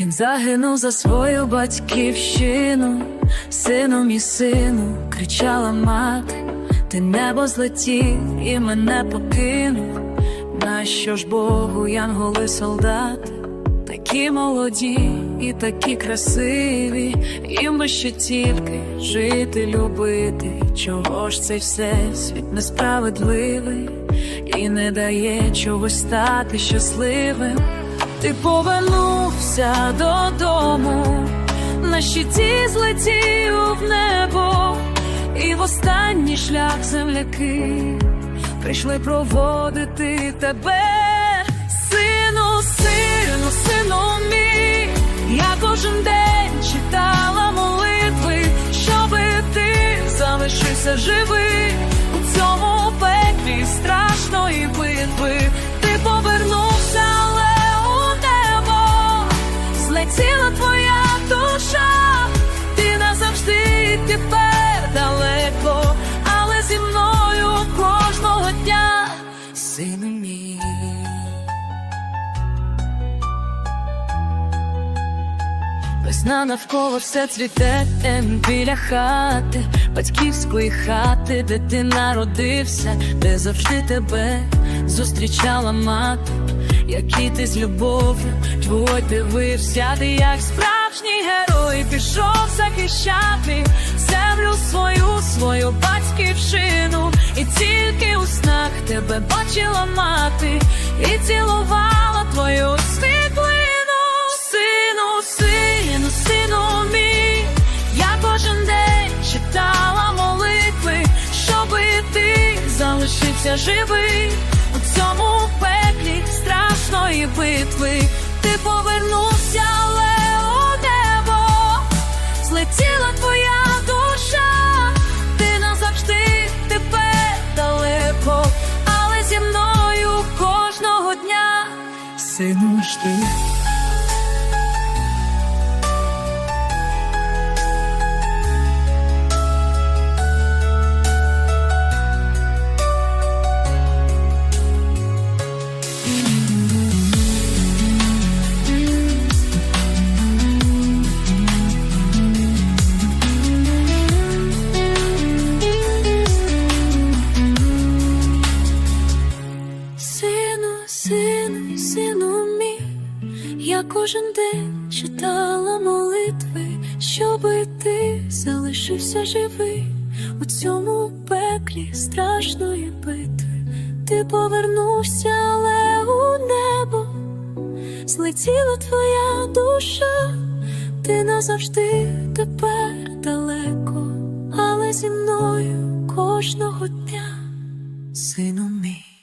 Він загинув за свою батьківщину, сином і сину, кричала мати, ти небо злетів і мене покинув. Нащо ж Богу, янголи солдати, такі молоді і такі красиві, їм би ще тільки жити, любити. Чого ж цей всесвіт несправедливий і не дає чогось стати щасливим. Ти повернувся додому, на щиті злетів в небо, і в останній шлях земляки прийшли проводити тебе, сину, сину, сину мій. Я кожен день читала молитви, щоби ти залишився живий у цьому пеклі страшної битви. Весна навколо все цвіте ем, біля хати, батьківської хати, де ти народився, де завжди тебе зустрічала мати, який ти з любов'ю твой дивився, ти як справжній герой пішов захищати землю свою, свою батьківщину, і тільки у снах тебе бачила мати, і цілувала залишився живий у цьому пеклі страшної битви. Ти повернувся, але у небо злетіла твоя душа, ти назавжди тепер далеко, але зі мною кожного дня, сину ж ти. Сину, мій, я кожен день читала молитви, щоби ти залишився живий у цьому пеклі страшної битви. Ти повернувся, але у небо злетіла твоя душа, ти назавжди тепер далеко, але зі мною кожного дня, сину мій.